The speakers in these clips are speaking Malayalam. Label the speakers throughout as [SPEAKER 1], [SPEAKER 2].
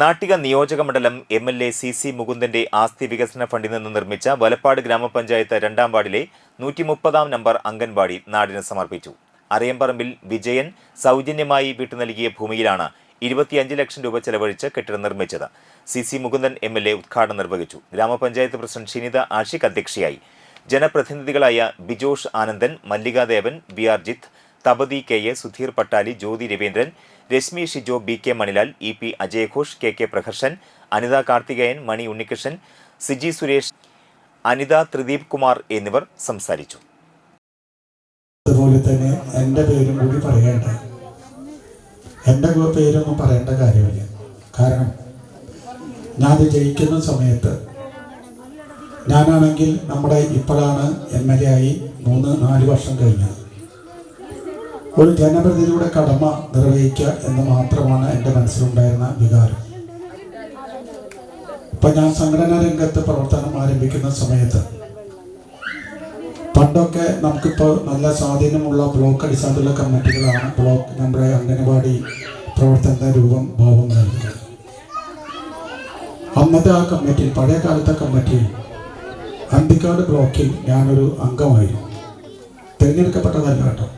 [SPEAKER 1] നാട്ടിക നിയോജക മണ്ഡലം M L A C C മുകുന്ദന്റെ ആസ്തി വികസന ഫണ്ടിൽ നിന്ന് നിർമ്മിച്ച വലപ്പാട് ഗ്രാമപഞ്ചായത്ത് രണ്ടാം വാർഡിലെ നൂറ്റി മുപ്പതാം നമ്പർ അംഗൻവാടി നാടിന് സമർപ്പിച്ചു. അറിയമ്പറമ്പിൽ വിജയൻ സൗജന്യമായി വിട്ടു നൽകിയ ഭൂമിയിലാണ് ഇരുപത്തിയഞ്ച് ലക്ഷം രൂപ ചെലവഴിച്ച് കെട്ടിടം നിർമ്മിച്ചത്. C C Mukundan M L A ഉദ്ഘാടനം നിർവഹിച്ചു. ഗ്രാമപഞ്ചായത്ത് പ്രസിഡന്റ് ഷിനിത ആഷിഖ് അധ്യക്ഷയായി. ജനപ്രതിനിധികളായ Bijosh Anandan Mallikadevan B R Jith Thapathi K A Sudheer Pattali Jyothi Raveendran Reshmi Shijo B K Manilal E P അജയഘോഷ് K K Praharshan Anitha Karthikeyan Mani Unnikrishnan Siji Suresh Anitha Thrideep Kumar എന്നിവർ സംസാരിച്ചു.
[SPEAKER 2] അതുപോലെ തന്നെ എന്റെ പേരും കൂടി പറയേണ്ട. എന്റെ പേരൊന്നും പറയേണ്ട കാര്യമില്ല. കാരണം ഞാൻ ജയിക്കുന്ന സമയത്ത് ഞാനാണെങ്കിൽ നമ്മുടെ ഇപ്പോഴാണ് എം എൽ എ ആയി മൂന്ന് നാല് വർഷം കഴിഞ്ഞത്. ഒരു ജനപ്രതിനിധിയുടെ കടമ നിർവഹിക്കുക എന്ന് മാത്രമാണ് എന്റെ മനസ്സിലുണ്ടായിരുന്ന വികാരം. ഇപ്പം ഞാൻ സംഘടനാ രംഗത്ത് പ്രവർത്തനം ആരംഭിക്കുന്ന സമയത്ത് പണ്ടൊക്കെ നമുക്കിപ്പോൾ നല്ല സ്വാധീനമുള്ള ബ്ലോക്ക് അടിസ്ഥാനത്തിലുള്ള കമ്മിറ്റികളാണ്. ബ്ലോക്ക് നമ്മുടെ അംഗനവാടി പ്രവർത്തന രൂപം ഭാവം നൽകുന്നത്. അന്നത്തെ ആ കമ്മിറ്റിയിൽ പഴയ കാലത്തെ കമ്മിറ്റി അന്തിക്കാട് ബ്ലോക്കിൽ ഞാനൊരു അംഗമായിരുന്നു. തിരഞ്ഞെടുക്കപ്പെട്ടതല്ല കേട്ടോ.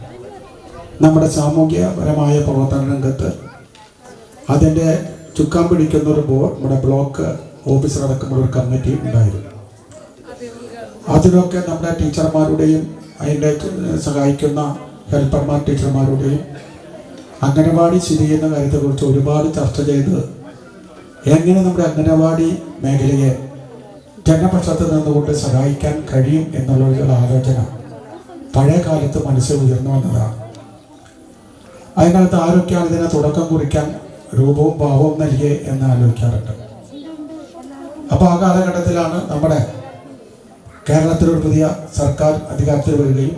[SPEAKER 2] നമ്മുടെ സാമൂഹ്യപരമായ പ്രവർത്തന രംഗത്ത് അതിന്റെ ചുക്കാൻ പിടിക്കുന്ന ഒരു ബോർഡ് നമ്മുടെ ബ്ലോക്ക് ഓഫീസർ അടക്കമുള്ള ഒരു കമ്മിറ്റി ഉണ്ടായിരുന്നു. അതിലൊക്കെ നമ്മുടെ ടീച്ചർമാരുടെയും അതിന്റെ സഹായിക്കുന്ന ഹെൽപ്പർമാർ ടീച്ചർമാരുടെയും അംഗനവാടി സ്ഥിതി ചെയ്യുന്ന കാര്യത്തെക്കുറിച്ച് ഒരുപാട് ചർച്ച ചെയ്ത് എങ്ങനെ നമ്മുടെ അംഗനവാടി മേഖലയെ ജനപക്ഷത്ത് നിന്നുകൊണ്ട് സഹായിക്കാൻ കഴിയും എന്നുള്ള ഒരു ആലോചന പഴയ കാലത്ത് മനസ്സിൽ ഉയർന്നു വന്നതാണ്. അതിനകത്ത് ആരൊക്കെയാണ് ഇതിനെ തുടക്കം കുറിക്കാൻ രൂപവും ഭാവവും നൽകിയേ എന്ന് ആലോചിക്കാറുണ്ട്. അപ്പോൾ ആ കാലഘട്ടത്തിലാണ് നമ്മുടെ കേരളത്തിലൊരു പുതിയ സർക്കാർ അധികാരത്തിൽ വരികയും